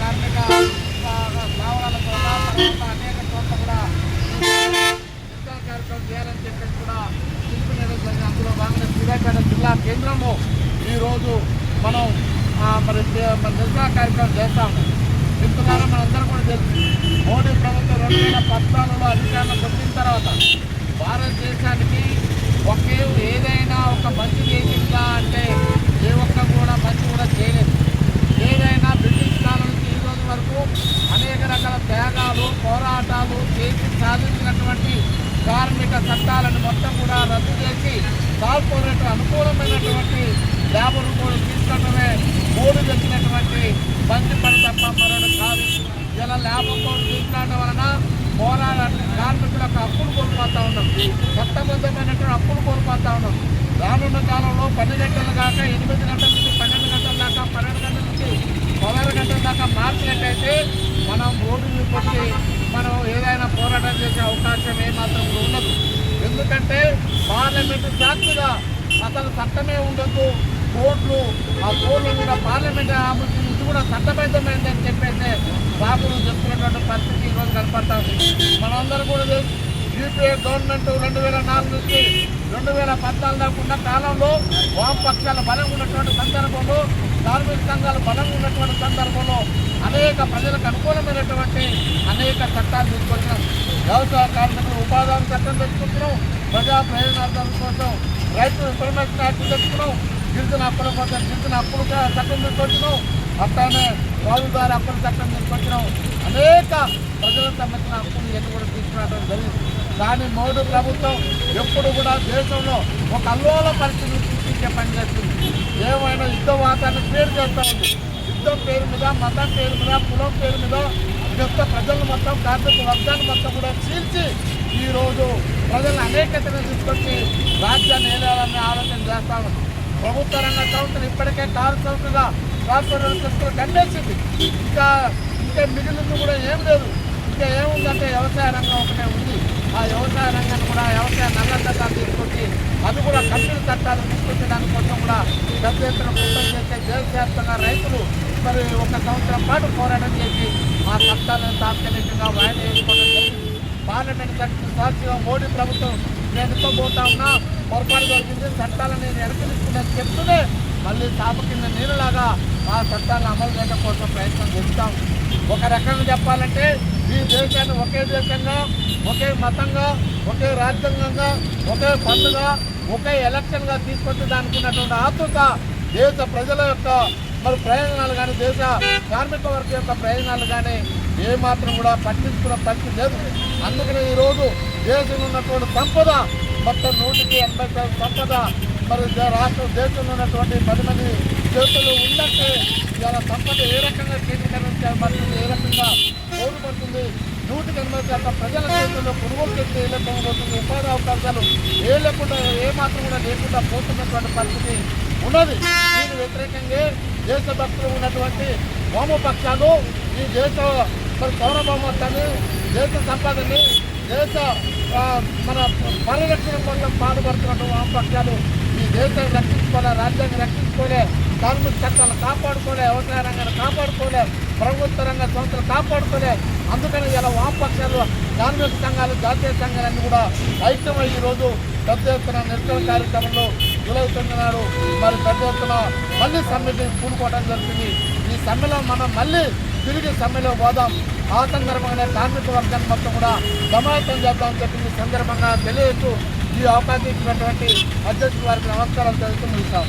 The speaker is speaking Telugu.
కార్మిక భావనాల తర్వాత అనేక చోట్ల కూడా నిద్ర కార్యక్రమం చేయాలని చెప్పేసి కూడా పిలుపునేయడం జరిగింది. అందులో భాగంగా సూర్యాపేట జిల్లా కేంద్రంలో ఈరోజు మనం మరి మరి కార్యక్రమం చేస్తాము. ఇంతకాలం మనందరం కూడా తెలుసు. మోడీ ప్రభుత్వం రెండు వేల పద్నాలుగులో అధికారంలోకి వచ్చిన తర్వాత భారతదేశానికి ఒకే ఏదైనా ఒక సాధించినటువంటి కార్మిక చట్టాలను మొత్తం కూడా రద్దు చేసి కార్పొరేట్ అనుకూలమైనటువంటి లేబర్ కూడా తీసుకోవడమే మూడు తెచ్చినటువంటి బంది పని తప్ప మరొకటి కాదు. ఇలా లేబర్ కోడ్ తీసుకోవడం వలన పోరాడ కార్మికులకు అప్పులు కోల్పోతూ ఉన్నాం. చట్టబద్ధమైనటువంటి అప్పులు కోల్పోతా ఉన్నాం. రానున్న కాలంలో పది గంటలు కాక ఎనిమిది గంటల నుంచి పన్నెండు గంటల దాకా పన్నెండు గంటల నుంచి పదహారు గంటల దాకా మార్చినట్టయితే మనం రోడ్డు మీదకి మనం ఏదైనా పోరాటం చేసే అవకాశం ఏమాత్రం ఉండదు. ఎందుకంటే పార్లమెంటు సాక్షిగా అసలు చట్టమే ఉండదు. కోర్టులు ఆ కోర్టులు కూడా పార్లమెంట్ ఆమోదించి ఇది కూడా చట్టబద్ధమైందని చెప్పేసి బాబులు చెప్తున్నటువంటి పరిస్థితి ఈరోజు కనపడతా ఉంది. మనందరూ కూడా యూపీఐ యూపీఏ గవర్నమెంట్ రెండు వేల నాలుగు నుంచి రెండు వేల పద్నాలుగు దాకా ఉన్న కాలంలో వామపక్షాలు బలంగా ఉన్నటువంటి సందర్భంలో కార్మిక సంఘాలు బలంగా ఉన్నటువంటి సందర్భంలో అనేక ప్రజలకు అనుకూలమైనటువంటి అనేక చట్టాలు తీసుకొచ్చినాం. వ్యవసాయ కార్మికులు ఉపాధి చట్టం తెచ్చుకుంటున్నాం. ప్రజా ప్రయోజనార్థాల కోసం రైతు ఇన్ఫర్మేషన్ యాక్ట్ తెచ్చుకున్నాం. గిరిజన అప్పుల కోసం గిరిజన హక్కుల చట్టం తీసుకొచ్చినాం. అట్లానే బాలుదారి అప్పుల చట్టం తీసుకొచ్చినాం. అనేక ప్రజలకు సంబంధించిన అప్పులు ఎన్ని కూడా తీసుకురావడం జరిగింది. కానీ మోడీ ప్రభుత్వం ఎప్పుడు కూడా దేశంలో ఒక అల్లోల పరిస్థితిని సృష్టించే పని చేస్తుంది. ఏమైనా యుద్ధ వాతావరణం పేరు చేస్తూ ఉంది. యుద్ధం పేరు మీద మతం పేరు మీద కులం పేరు మీద యొక్క ప్రజలు మొత్తం కార్మిక వర్గాన్ని మొత్తం కూడా చీల్చి ఈరోజు ప్రజలను అనేకతను తీసుకొచ్చి రాజ్యాన్ని ఏలాలని ఆలోచన చేస్తా ఉంది. ప్రభుత్వ రంగ సంస్థలు ఇప్పటికే కారు సంస్థగా కార్పొరేట్ సంస్థలు కండేసింది ఇంకా ఇంకా మిగిలింది కూడా ఏం లేదు. అంటే వ్యవసాయ రంగం ఒకటే ఉంది. ఆ వ్యవసాయ రంగాన్ని కూడా వ్యవసాయ నల్ల చట్టాలు తీసుకొచ్చి అది కూడా కంపెనీ చట్టాలు తీసుకొచ్చడానికి కోసం కూడా పెద్ద ఎత్తున కుటుంబం చేస్తే దేశవ్యాప్తంగా రైతులు మరి ఒక సంవత్సరం పాటు పోరాటం చేసి ఆ చట్టాలను తాత్కాలికంగా వాయిదా వేసుకోవడం జరిగింది. పార్లమెంట్ చట్టం సాక్షిగా మోడీ ప్రభుత్వం నేను ఎత్తుకోబోతా ఉన్నా పొరపాటు జరిగింది చట్టాలను నేను వెనక్కి చెప్తూనే మళ్ళీ తాప కింద నీళ్ళలాగా ఆ చట్టాలను అమలు చేయడం కోసం ప్రయత్నం చేస్తాం. ఒక రకంగా చెప్పాలంటే ఈ దేశాన్ని ఒకే దేశంగా ఒకే మతంగా ఒకే రాజ్యాంగంగా ఒకే పండుగ ఒకే ఎలక్షన్గా తీసుకొచ్చి దానికి ఉన్నటువంటి ఆతృత దేశ ప్రజల యొక్క మరి ప్రయోజనాలు కానీ దేశ కార్మిక వర్గం యొక్క ప్రయోజనాలు కానీ ఏమాత్రం కూడా పట్టించుకున్న పరిస్థితి లేదు. అందుకనే ఈరోజు దేశంలో ఉన్నటువంటి సంపద మొత్తం నూటికి ఎనభై శాతం సంపద మరి రాష్ట్ర దేశంలో ఉన్నటువంటి పది మంది చేతులు ఉన్నట్టే ఇవాళ సంపద ఏ రకంగా కేంద్రీకరించబడుతుంది ఏ రకంగా ఓడిపడుతుంది నూటికి ఎనభై శాతం ప్రజల చేతుల్లో కొనుగోలు చేస్తే ఏ రకంగా పోతుంది ఉపాధి అవకాశాలు ఏ లేకుండా ఏ మాత్రం కూడా లేకుండా పోతున్నటువంటి పరిస్థితి ఉన్నది. దీని వ్యతిరేకంగా దేశభక్తులు ఉన్నటువంటి వామపక్షాలు ఈ దేశ మరి పౌరభౌమత్వాన్ని దేశ సంపదని దేశ మన పరిరక్షణ కోసం పాటుపడుతున్నటువంటి వామపక్షాలు ఈ దేశాన్ని రక్షించుకోలే రాజ్యాన్ని రక్షించుకోలే కార్మిక చట్టాలు కాపాడుకోలే వ్యవసాయ రంగాన్ని కాపాడుకోలే. ప్రభుత్వ రంగ సంస్థలు కాపాడుతూనే అందుకని ఇలా వామపక్షాలు కార్మిక సంఘాలు జాతీయ సంఘాలన్నీ కూడా ఐక్యమై ఈరోజు పెద్ద ఎత్తున నిరసన కార్యక్రమంలో జూలై తొమ్మిది నాడు మరి పెద్ద ఎత్తున మళ్ళీ సమ్మెకి పూనుకోవడం జరుగుతుంది. ఈ సమ్మెలో మనం మళ్ళీ తిరిగి సమ్మెలో పోదాం. ఆ సందర్భంగానే కార్మిక వర్గాన్ని మొత్తం కూడా సమాయత్తం చేద్దామని చెప్పి సందర్భంగా తెలియజేస్తూ ఈ అవకాశం ఇచ్చినటువంటి అధ్యక్షుల వారికి నమస్కారాలు తెలుస్తూ ముగిస్తాము